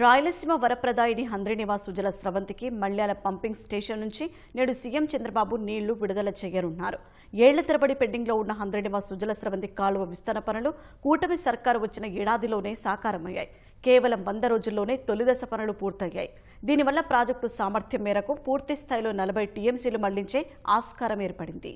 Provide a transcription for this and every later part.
రాయలసీమ వరప్రదాయిని హంద్రినివాస్ సుజల స్రవంతికి Malyala pumping station నుంచి నేడు సీఎం చంద్రబాబు నీళ్ళు విడుదల చేయనున్నారు. ఏళ్ళ తరబడి పెండింగ్లో ఉన్న హంద్రినివాస్ సుజల స్రవంతి కాలువ విస్తరణ పనులు కూటమి సర్కారు వచ్చిన ఏడాదిలోనే సాకారమయ్యాయి. కేవలం వంద రోజుల్లోనే తొలిదశ పనులు పూర్తయ్యాయి. దీనివల్ల ప్రాజెక్టు సామర్థ్యం మేరకు పూర్తి స్థాయిలో నలభై టీఎంసీలు మళ్ళించే ఆస్కారం ఏర్పడింది.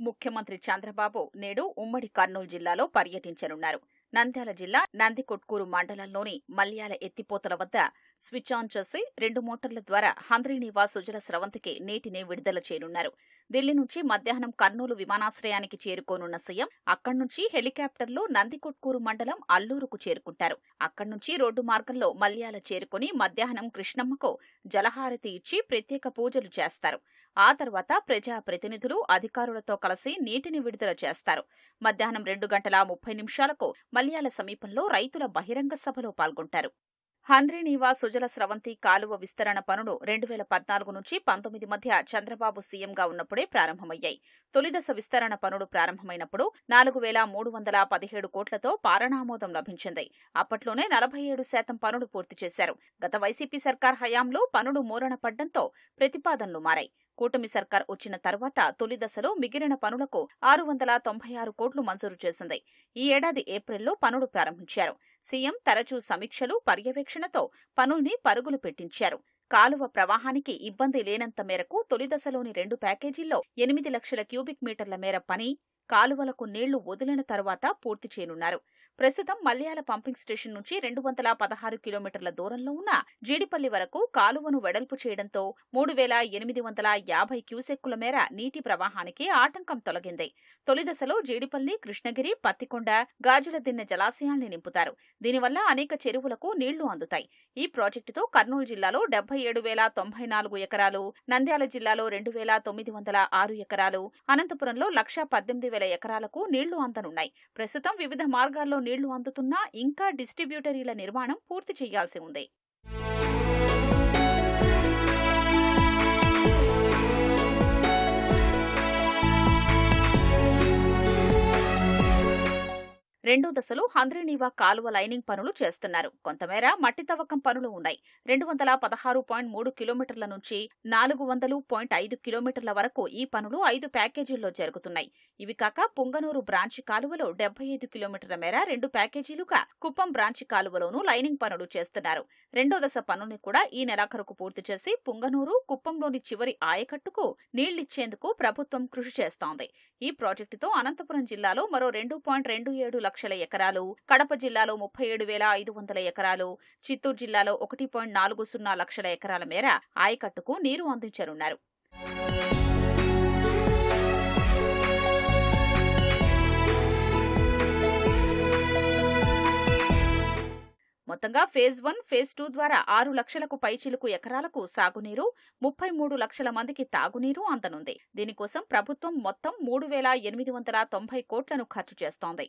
ముఖ్యమంత్రి చంద్రబాబు నేడు ఉమ్మడి కర్నూలు జిల్లాలో పర్యటించనున్నారు. నంద్యాల జిల్లా నందికొట్కూరు మండలంలోని మల్యాల ఎత్తిపోతల వద్ద స్విచ్ ఆన్ చేసి రెండు మోటార్ల ద్వారా హంద్రీనివాస్ సుజల స్రవంతికి నీటిని విడుదల చేయనున్నారు. ఢిల్లీ నుంచి మధ్యాహ్నం కర్నూలు విమానాశ్రయానికి చేరుకోనున్న సీఎం అక్కడి నుంచి హెలికాప్టర్లో నందికొట్కూరు మండలం అల్లూరుకు చేరుకుంటారు. అక్కడి నుంచి రోడ్డు మార్గంలో మల్యాల చేరుకుని మధ్యాహ్నం కృష్ణమ్మకు జలహారతి ఇచ్చి ప్రత్యేక పూజలు చేస్తారు. ఆ తర్వాత ప్రజా ప్రతినిధులు అధికారులతో కలిసి నీటిని విడుదల చేస్తారు. మధ్యాహ్నం రెండు గంటల ముప్పై నిమిషాలకు మల్యాల సమీపంలో రైతుల బహిరంగ సభలో పాల్గొంటారు. హంద్రీనీవా సుజల స్రవంతి కాలువ విస్తరణ పనులు రెండు వేల పద్నాలుగు నుంచి పంతొమ్మిది మధ్య చంద్రబాబు సీఎంగా ఉన్నప్పుడే ప్రారంభమయ్యాయి. తొలిదశ విస్తరణ పనులు ప్రారంభమైనప్పుడు నాలుగు వేల మూడు వందల పదిహేడు కోట్లతో పాలనామోదం లభించింది. అప్పట్లోనే నలభై ఏడు శాతం పనులు పూర్తి చేశారు. గత వైసీపీ సర్కార్ హయాంలో పనులు మూలన పడ్డంతో ప్రతిపాదనలు మారాయి. కూటమి సర్కార్ వచ్చిన తర్వాత తొలి దశలో మిగిలిన పనులకు ఆరు వందల తొంభై ఆరు కోట్లు మంజూరు చేసింది. ఈ ఏడాది ఏప్రిల్లో పనులు ప్రారంభించారు. సీఎం తరచూ సమీక్షలు పర్యవేక్షణతో పనుల్ని పరుగులు పెట్టించారు. కాలువ ప్రవాహానికి ఇబ్బంది లేనంత మేరకు తొలి దశలోని రెండు ప్యాకేజీల్లో ఎనిమిది లక్షల క్యూబిక్ మీటర్ల మేర పని కాలువలకు నీళ్ళు వదిలిన తర్వాత పూర్తి చేయనున్నారు. ప్రస్తుతం మల్యాల పంపింగ్ స్టేషన్ నుంచి రెండు వందల పదహారు కిలోమీటర్ల దూరంలో ఉన్న జీడిపల్లి వరకు కాలువను వెడల్పు చేయడంతో మూడు వేల ఎనిమిది వందల యాభై క్యూసెక్కుల మేర నీటి ప్రవాహానికి ఆటంకం తొలగింది. తొలి దశలో జీడిపల్లి కృష్ణగిరి పత్తికొండ గాజుల దిన్నె జలాశయాల్ని నింపుతారు. దీనివల్ల అనేక చెరువులకు నీళ్ళు అందుతాయి. ఈ ప్రాజెక్టుతో కర్నూలు జిల్లాలో డెబ్బై ఏడు వేల తొంభై నాలుగు ఎకరాలు నంద్యాల జిల్లాలో రెండు వేల తొమ్మిది వందల ఆరు ఎకరాలు అనంతపురంలో లక్ష పద్దెనిమిది వేల ఎకరాలకు నీళ్ళు అందనున్నాయి. ప్రస్తుతం వివిధ మార్గాల్లో నీళ్ళు అందుతున్నా ఇంకా డిస్ట్రిబ్యూటరీల నిర్మాణం పూర్తి చేయాల్సి ఉంది. రెండో దశలో హంద్రీనీవా కాలువ లైనింగ్ పనులు చేస్తున్నారు. కొంతమేర మట్టి తవ్వకం పనులు ఉన్నాయి. రెండు వందల పదహారు పాయింట్ మూడు కిలోమీటర్ల నుంచి నాలుగు వందలు పాయింట్ ఐదు కిలోమీటర్ల వరకు ఈ పనులు ఐదు ప్యాకేజీల్లో జరుగుతున్నాయి. ఇవి కాక పుంగనూరు బ్రాంచి కాలువలో డెబ్బై ఐదు కిలోమీటర్ల మేర రెండు ప్యాకేజీలుగా కుప్పం బ్రాంచి కాలువలోనూ లైనింగ్ పనులు చేస్తున్నారు. రెండో దశ పనుల్ని కూడా ఈ నెలాఖరుకు పూర్తి చేసి పుంగనూరు కుప్పంలోని చివరి ఆయకట్టుకు నీళ్ళిచ్చేందుకు ప్రభుత్వం కృషి చేస్తోంది. ఈ ప్రాజెక్టుతో అనంతపురం జిల్లాలో మరో రెండు పాయింట్ రెండు ఏడు లక్షల ఎకరాలు కడప జిల్లాలో ముప్పై ఏడు వేల ఐదు వందల ఎకరాలు చిత్తూరు జిల్లాలో ఒకటి పాయింట్ నాలుగు సున్నా లక్షల ఎకరాల మేర ఆయకట్టుకు నీరు అందించనున్నారు. మొత్తంగా ఫేజ్ వన్ ఫేజ్ టూ ద్వారా ఆరు లక్షలకు పైచిలుకు ఎకరాలకు సాగునీరు ముప్పై మూడు లక్షల మందికి తాగునీరు అందనుంది. దీనికోసం ప్రభుత్వం మొత్తం మూడు వేల ఎనిమిది వందల తొంభై కోట్లను ఖర్చు చేస్తోంది.